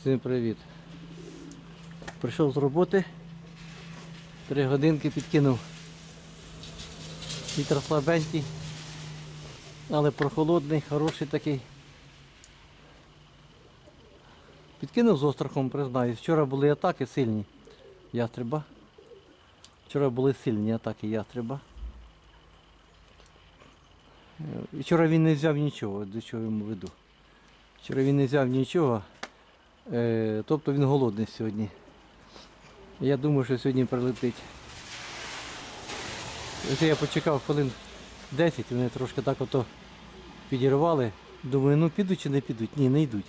Всім привіт. Прийшов з роботи. Три годинки підкинув. Вітер слабенький, але прохолодний, хороший такий. Підкинув з острахом, признаюсь. Вчора були атаки сильні ястреба. Вчора були сильні атаки ястреба. Е, І вчора він не взяв нічого, до чого йому веду. Вчора він не взяв нічого. Е, тобто він голодний сьогодні. Я думаю, що сьогодні прилетить. Ось я почекав хвилин 10, вони трошки так ото підірвали. Думаю, ну підуть чи не підуть? Ні, не йдуть.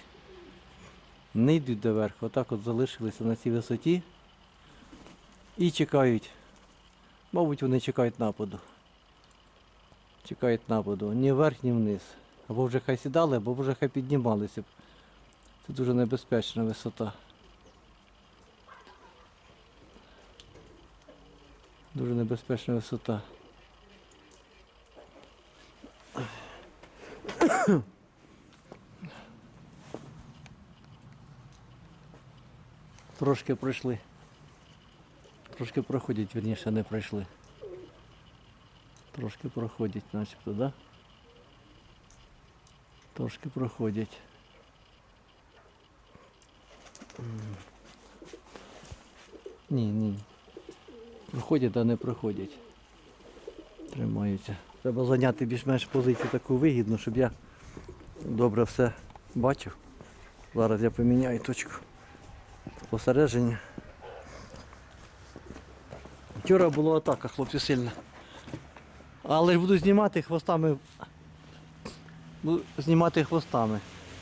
Не йдуть доверху. Отак от залишилися на цій висоті і чекають. Мабуть, вони чекають нападу. Чекають нападу. Ні вверх, ні вниз. Або вже хай сідали, або вже хай піднімалися. Це дуже небезпечна висота. Дуже небезпечна висота. Трошки пройшли. Трошки проходять, вірніше не пройшли. Трошки проходять, начебто, да? Трошки проходять. Ні, ні. Проходять, а не проходять. Тримаються. Треба зайняти більш-менш позицію таку вигідну, щоб я добре все бачив. Зараз я поміняю точку посередині. Вчора була атака, хлопці, сильна. Але ж буду знімати хвостами. Буду знімати хвостами.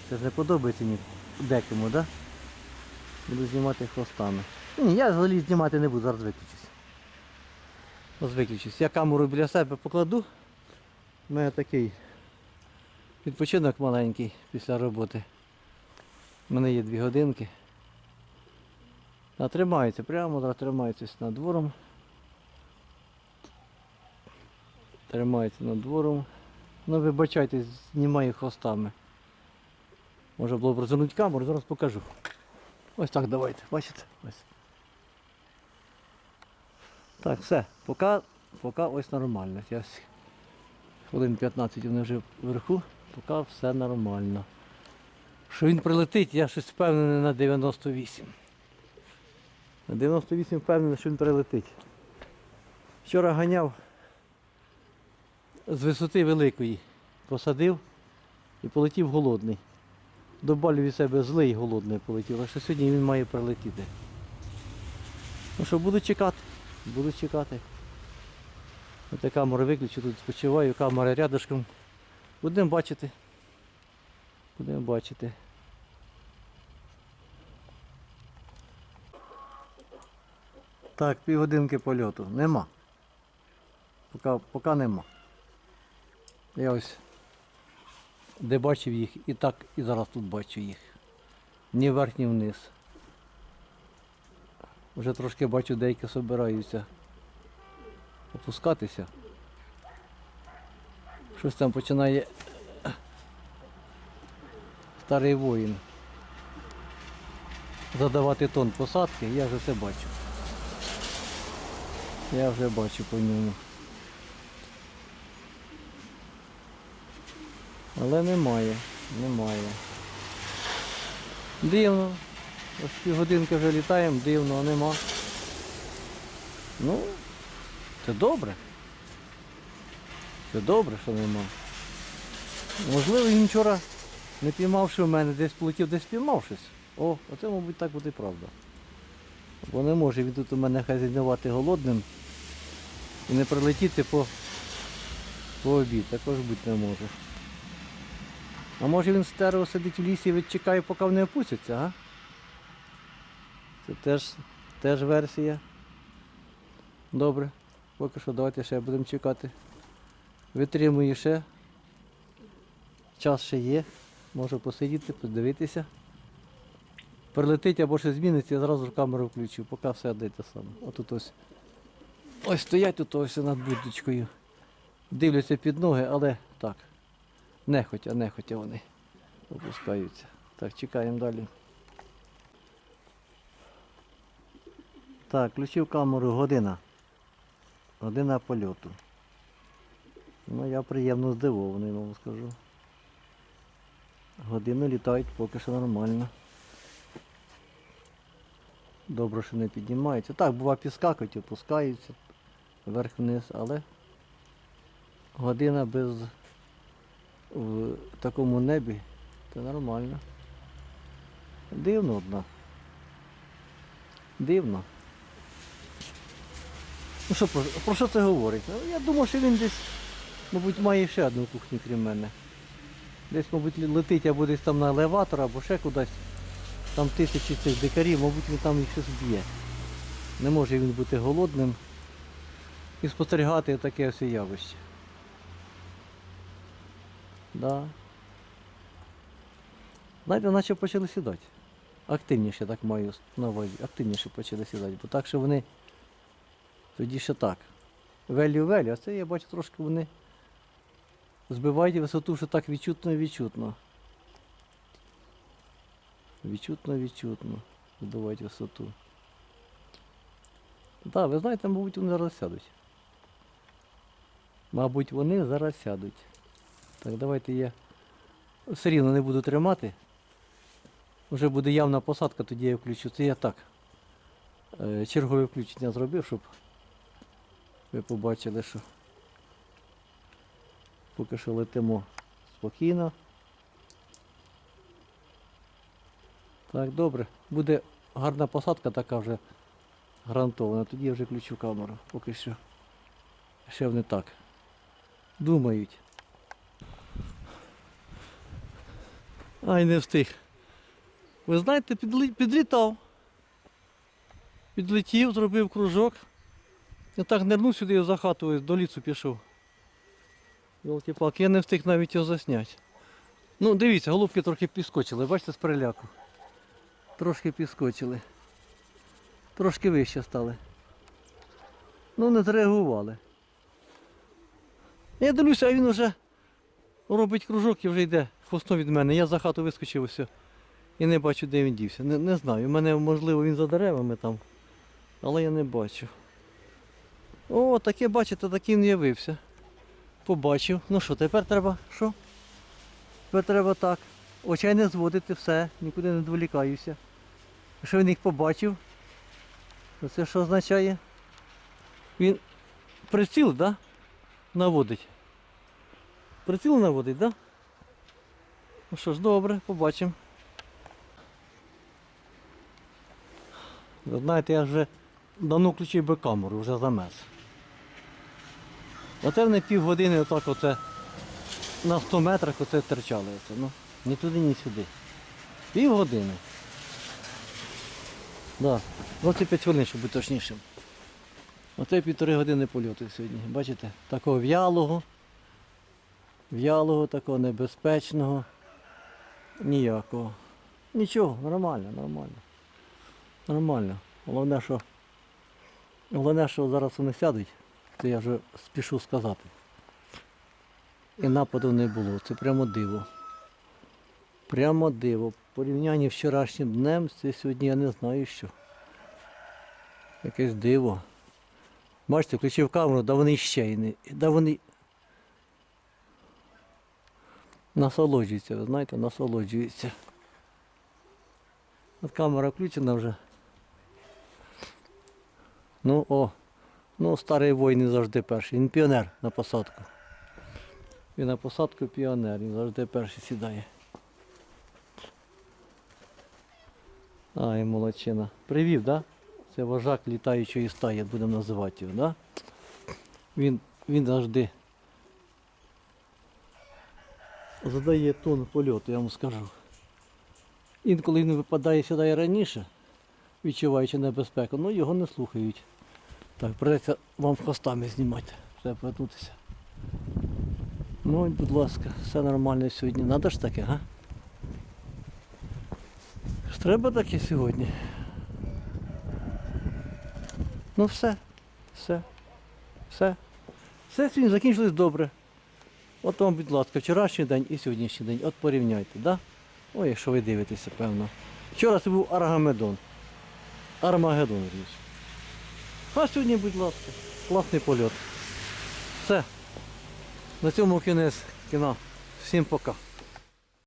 Це ж не подобається ні декому, так? Да? Буду знімати хвостами. Ні, я взагалі знімати не буду, зараз виключусь. Зараз. Я камеру біля себе покладу. У мене такий відпочинок маленький після роботи. У мене є дві годинки. А тримається, прямо тримається над двором. Тримається над двором. Ну вибачайте, знімаю хвостами. Може було б розвернути камеру, зараз покажу. Ось так давайте, бачите? Ось. Так, все, поки, поки ось нормально. Я хвилин 15 вони вже вверху, поки все нормально. Що він прилетить, я щось впевнений на 98. На 98 впевнений, що він прилетить. Вчора ганяв з висоти великої, посадив і полетів голодний. До балю від себе злий голодний полетів, а що сьогодні він має прилетіти. Ну що, буду чекати, буду чекати. От я камеру виключу, тут спочиваю, камера рядышком. Будемо бачити. Будемо бачити. Так, півгодинки польоту. Нема. Поки, поки нема. Я ось де бачив їх, і так і зараз тут бачу їх. Ні вверх, ні вниз. Вже трошки бачу, деякі собираються опускатися. Щось там починає старий воїн задавати тон посадки, я вже це бачу. Я вже бачу по ньому. Але немає, немає. Дивно. Ось півгодинки вже літаємо, дивно, а нема. Ну, це добре. Це добре, що нема. Можливо, він вчора не піймавши в мене, десь полетів, десь піймав щось. О, оце, мабуть, так буде правда. Бо не може він тут у мене хазяйнувати голодним і не прилетіти по, по обід, також бути не може. А може він стерео сидить в лісі і чекає, поки вони опустяться, а? Це теж, теж версія. Добре. Поки що давайте ще будемо чекати. Витримую ще. Час ще є. Можу посидіти, подивитися. Прилетить або щось зміниться, я зразу камеру включу, поки все йде те саме. Отут ось. Ось стоять тут ось над будочкою. Дивляться під ноги, але так. Нехотя, нехотя вони опускаються. Так, чекаємо далі. Так, включив камеру година. Година польоту. Ну, я приємно здивований, вам скажу. Години літають поки що нормально. Добре, що не піднімаються. Так, бува підскакують, опускаються вверх-вниз, але година без в такому небі це нормально. Дивно однак. Дивно. Ну що, про, про що це говорить? Ну, я думаю, що він десь, мабуть, має ще одну кухню, крім мене. Десь, мабуть, летить або десь там на елеватор, або ще кудись. Там тисячі цих дикарів, мабуть, він там їх щось б'є. Не може він бути голодним і спостерігати таке ось явище. Да. Знаєте, наче почали сідати. Активніше так маю на увазі. Активніше почали сідати. Бо так що вони тоді ще так. Велю-велю, а це я бачу трошки вони збивають висоту, що так відчутно відчутно. Відчутно відчутно. Збивають висоту. Так, ви знаєте, мабуть, вони зараз сядуть. Мабуть, вони зараз сядуть. Так, давайте я все рівно не буду тримати. Вже буде явна посадка, тоді я включу. Це я так. е, Чергове включення зробив, щоб ви побачили, що поки що летимо спокійно. Так, добре. Буде гарна посадка така вже гарантована. Тоді я вже включу камеру. Поки що ще вони так. Думають. Ай, не встиг. Ви знаєте, підлітав. Підлетів, зробив кружок. Я так нирнув сюди за хату до лісу пішов. Йолки палки я не встиг навіть його засняти. Ну, дивіться, голубки трохи підскочили, бачите, з переляку. Трошки підскочили. Трошки вище стали. Ну, не зреагували. Я дивлюся, а він вже робить кружок і вже йде хвостом від мене. Я за хату вискочив ось і не бачу, де він дівся. Не, не знаю. У мене, можливо, він за деревами там, але я не бачу. О, таке, бачите, такий він явився. Побачив. Ну що, тепер треба що? Тепер треба так. Очей не зводити, все, нікуди не відволікаюся. Що він їх побачив? Це що означає? Він приціл, да? Наводить. Приціл наводить, да? Ну що ж, добре, побачимо. Знаєте, я вже давно включив би камеру, вже замес. Оце вони півгодини отак оце на 100 метрах оце терчали. Оце, ну, ні туди, ні сюди. Півгодини. Да. 25 хвилин, щоб бути точнішим. Оце півтори години польоту сьогодні. Бачите? Такого в'ялого, в'ялого, такого небезпечного. Ніякого. Нічого, нормально, нормально. Нормально. Головне, що головне, що зараз вони сядуть, це я вже спішу сказати. І нападу не було. Це прямо диво. Прямо диво. Порівнянні з вчорашнім днем, це сьогодні я не знаю що. Якесь диво. Бачите, включив камеру, да вони ще й не. Да вони насолоджуються, ви знаєте, насолоджуються. От камера включена вже. Ну о, ну старий воїн завжди перший. Він піонер на посадку. Він на посадку піонер, він завжди перший сідає. Ай, молодчина. Привів, да? Це вожак літаючої стаї, будемо називати його, да? Він, він завжди задає тон польоту, я вам скажу. Інколи він випадає сідає раніше, відчуваючи небезпеку, але його не слухають. Так, придеться вам хвостами знімати, треба повернутися. Ну, будь ласка, все нормально сьогодні. Надо ж таке, га? Треба таке сьогодні. Ну все, все, все. Все сьогодні закінчилось добре. От вам, будь ласка, вчорашній день і сьогоднішній день. От порівняйте, да? Ой, якщо ви дивитеся, певно. Вчора це був Аргамедон. Армагеддон, річ. А сьогодні, будь ласка, класний польот. Все. На цьому кінець кіно. Всім пока.